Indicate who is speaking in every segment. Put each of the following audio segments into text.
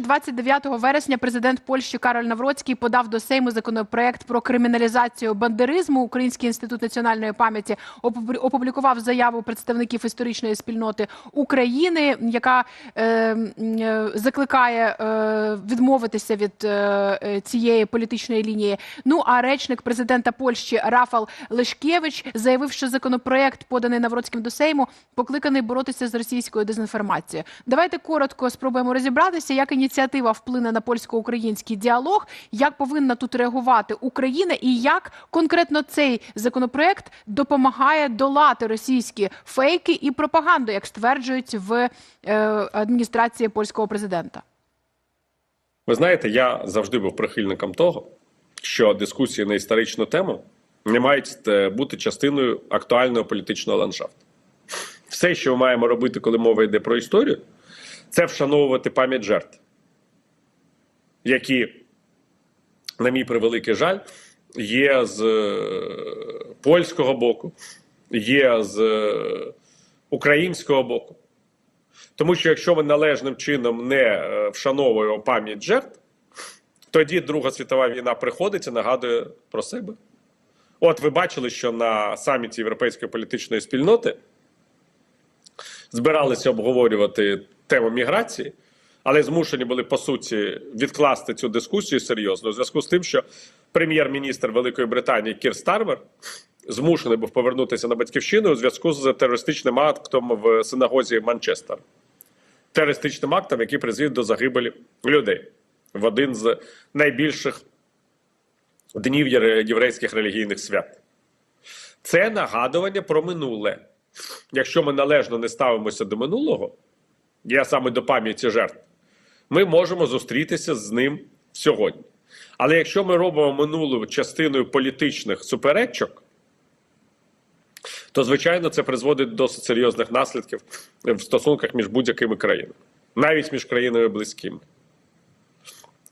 Speaker 1: 29 вересня президент Польщі Кароль Навроцький подав до Сейму законопроект про криміналізацію бандеризму. Український інститут національної пам'яті опуб- опублікував заяву представників історичної спільноти України, яка е, е, закликає е, відмовитися від е, е, цієї політичної лінії. Ну а речник президента Польщі Рафал Лешкевич заявив, що законопроект, поданий Навроцьким до Сейму, покликаний боротися з російською дезінформацією. Давайте коротко спробуємо розібратися, як ініціатива вплине на польсько-український діалог, як повинна тут реагувати Україна, і як конкретно цей законопроект допомагає долати російські фейки і пропаганду, як стверджують в е, адміністрації польського президента.
Speaker 2: Ви знаєте, я завжди був прихильником того, що дискусії на історичну тему не мають е, бути частиною актуального політичного ландшафту. Все, що ми маємо робити, коли мова йде про історію, це вшановувати пам'ять жертв, які, на мій превеликий жаль, є з е, польського боку, є з е, українського боку. Тому що якщо ми належним чином не е, вшановуємо пам'ять жертв, тоді Друга світова війна приходить і нагадує про себе. От ви бачили, що на саміті Європейської політичної спільноти збиралися обговорювати тему міграції, але змушені були по суті відкласти цю дискусію серйозно у зв'язку з тим, що прем'єр-міністр Великої Британії Кір Стармер змушений був повернутися на батьківщину у зв'язку з терористичним актом в синагозі Манчестер. Терористичним актом, який призвів до загибелі людей в один з найбільших днів єврейських релігійних свят. Це нагадування про минуле. Якщо ми належно не ставимося до минулого, я саме до пам'яті жертв, ми можемо зустрітися з ним сьогодні. Але якщо ми робимо минулу частиною політичних суперечок, то звичайно це призводить до досить серйозних наслідків в стосунках між будь-якими країнами, навіть між країнами близькими.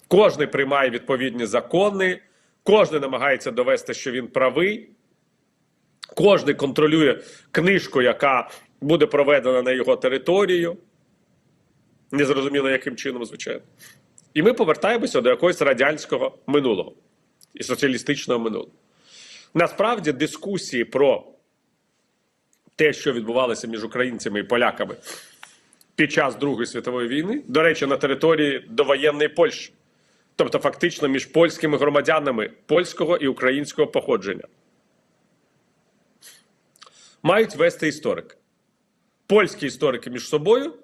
Speaker 2: Кожний приймає відповідні закони, кожен намагається довести, що він правий, кожен контролює книжку, яка буде проведена на його територію. Незрозуміло, яким чином, звичайно. І ми повертаємося до якогось радянського минулого і соціалістичного минулого. Насправді, дискусії про те, що відбувалося між українцями і поляками під час Другої світової війни, до речі, на території довоєнної Польщі, тобто фактично між польськими громадянами польського і українського походження, мають вести історики. Польські історики між собою,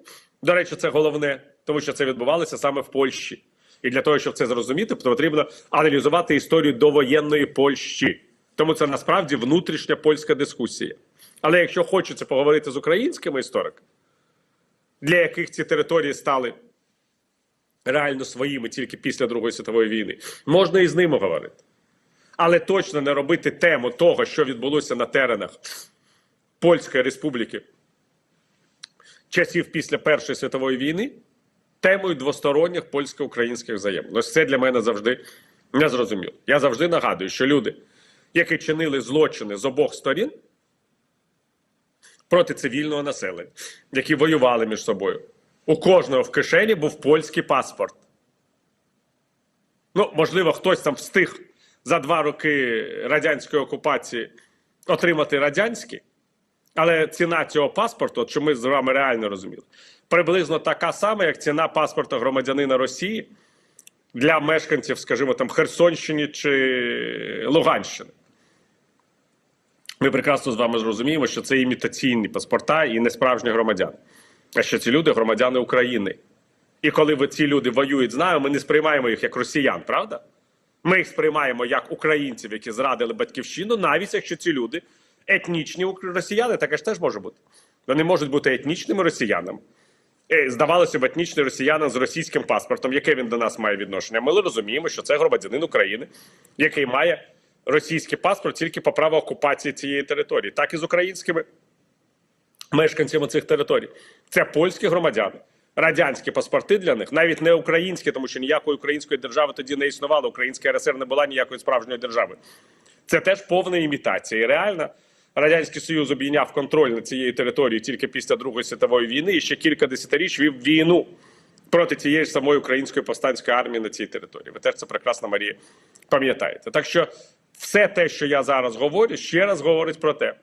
Speaker 2: до речі, це головне, тому що це відбувалося саме в Польщі. І для того, щоб це зрозуміти, потрібно аналізувати історію довоєнної Польщі. Тому це насправді внутрішня польська дискусія. Але якщо хочеться поговорити з українськими істориками, для яких ці території стали реально своїми тільки після Другої світової війни, можна і з ними говорити. Але точно не робити тему того, що відбулося на теренах Польської Республіки часів після Першої світової війни, темою двосторонніх польсько-українських взаємин. Ось це для мене завжди незрозуміло. Я завжди нагадую, що люди, які чинили злочини з обох сторін проти цивільного населення, які воювали між собою, у кожного в кишені був польський паспорт. Ну, можливо, хтось там встиг за два роки радянської окупації отримати радянський, але ціна цього паспорту, що ми з вами реально розуміли, приблизно така сама, як ціна паспорта громадянина Росії для мешканців, скажімо, там Херсонщини чи Луганщини. Ми прекрасно з вами зрозуміємо, що це імітаційні паспорта і не справжні громадяни. А що ці люди громадяни України. І коли ви ці люди воюють з нами, ми не сприймаємо їх як росіян, правда? Ми їх сприймаємо як українців, які зрадили батьківщину, навіть якщо ці люди етнічні росіяни, таке ж теж може бути. Вони можуть бути етнічними росіянами. Е, Здавалося б, етнічний росіянин з російським паспортом, яке він до нас має відношення. Ми розуміємо, що це громадянин України, який має російський паспорт тільки по праву окупації цієї території, так і з українськими мешканцями цих територій. Це польські громадяни. Радянські паспорти для них, навіть не українські, тому що ніякої української держави тоді не існувало. Українська РСР не була ніякої справжньої держави. Це теж повна імітація. І реально Радянський Союз обійняв контроль над цією територією тільки після Другої світової війни і ще кілька десятиріч вів війну проти тієї ж самої української повстанської армії на цій території. Ви теж це прекрасно, Марія, пам'ятаєте. Так що все те, що я зараз говорю, ще раз говорить про те,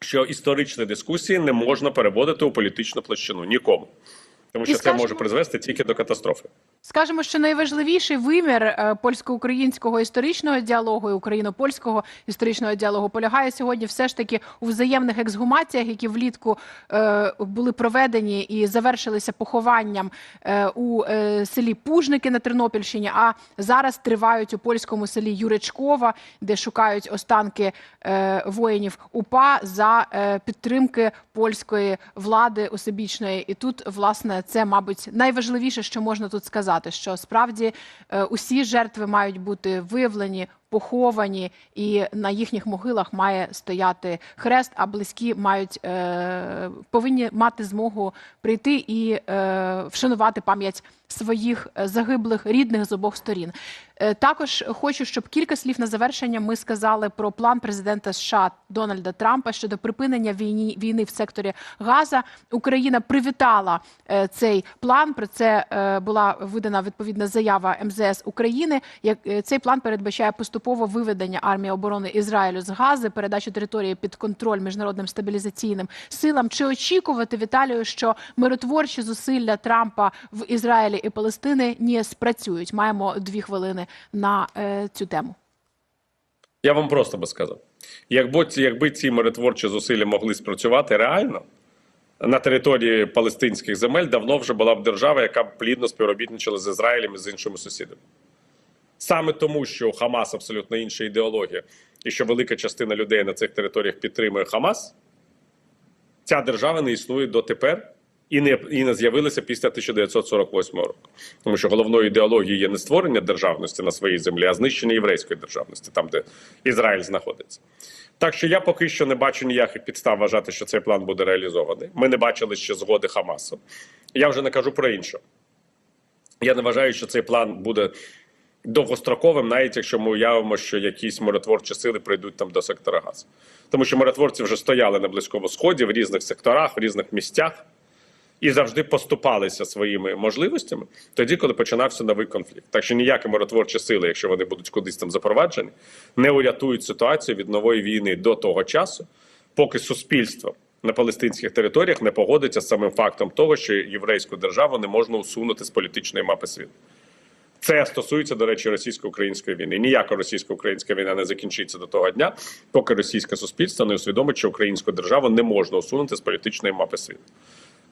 Speaker 2: що історичні дискусії не можна переводити у політичну площину нікому. Тому що це може призвести тільки до катастрофи.
Speaker 1: Скажемо, що найважливіший вимір е, польсько-українського історичного діалогу і україно-польського історичного діалогу полягає сьогодні все ж таки у взаємних ексгумаціях, які влітку е, були проведені і завершилися похованням е, у е, селі Пужники на Тернопільщині. А зараз тривають у польському селі Юречкова, де шукають останки е, воїнів УПА за е, підтримки польської влади усебічної. І тут, власне, це, мабуть, найважливіше, що можна тут сказати, що справді е, усі жертви мають бути виявлені. Поховані, і на їхніх могилах має стояти хрест, а близькі мають е, повинні мати змогу прийти і е, вшанувати пам'ять своїх е, загиблих рідних з обох сторін. Також хочу, щоб кілька слів на завершення ми сказали про план президента США Дональда Трампа щодо припинення війні війни в секторі Газа. Україна привітала цей план. Про це була видана відповідна заява МЗС України. Як цей план передбачає поступове виведення армії оборони Ізраїлю з Гази, передачу території під контроль міжнародним стабілізаційним силам. Чи очікувати Віталію, що миротворчі зусилля Трампа в Ізраїлі і Палестини не спрацюють? Маємо дві хвилини на е, цю тему.
Speaker 2: Я вам просто би сказав: якби, якби ці миротворчі зусилля могли спрацювати реально на території палестинських земель, давно вже була б держава, яка б плідно співробітничала з Ізраїлем і з іншими сусідами. Саме тому, що Хамас абсолютно інша ідеологія, і що велика частина людей на цих територіях підтримує Хамас, ця держава не існує дотепер і не, і не з'явилася після 1948 року. Тому що головною ідеологією є не створення державності на своїй землі, а знищення єврейської державності, там, де Ізраїль знаходиться. Так що я поки що не бачу ніяких підстав вважати, що цей план буде реалізований. Ми не бачили ще згоди Хамасу. Я вже не кажу про інше. Я не вважаю, що цей план буде довгостроковим, навіть якщо ми уявимо, що якісь миротворчі сили прийдуть там до сектора газу. Тому що миротворці вже стояли на Близькому Сході в різних секторах, в різних місцях і завжди поступалися своїми можливостями тоді, коли починався новий конфлікт. Так що ніякі миротворчі сили, якщо вони будуть кудись там запроваджені, не урятують ситуацію від нової війни до того часу, поки суспільство на палестинських територіях не погодиться з самим фактом того, що єврейську державу не можна усунути з політичної мапи світу. Це стосується, до речі, російсько-української війни. Ніяка російсько-українська війна не закінчиться до того дня, поки російське суспільство не усвідомить, що українську державу не можна усунути з політичної мапи світу.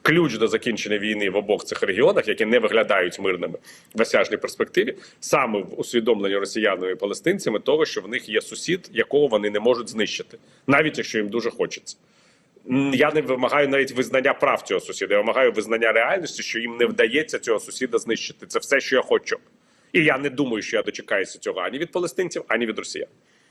Speaker 2: Ключ до закінчення війни в обох цих регіонах, які не виглядають мирними в осяжній перспективі, саме в усвідомленні росіянами і палестинцями того, що в них є сусід, якого вони не можуть знищити, навіть якщо їм дуже хочеться. Я не вимагаю навіть визнання прав цього сусіда. Я вимагаю визнання реальності, що їм не вдається цього сусіда знищити. Це все, що я хочу. І я не думаю, що я дочекаюся цього ані від палестинців, ані від росіян.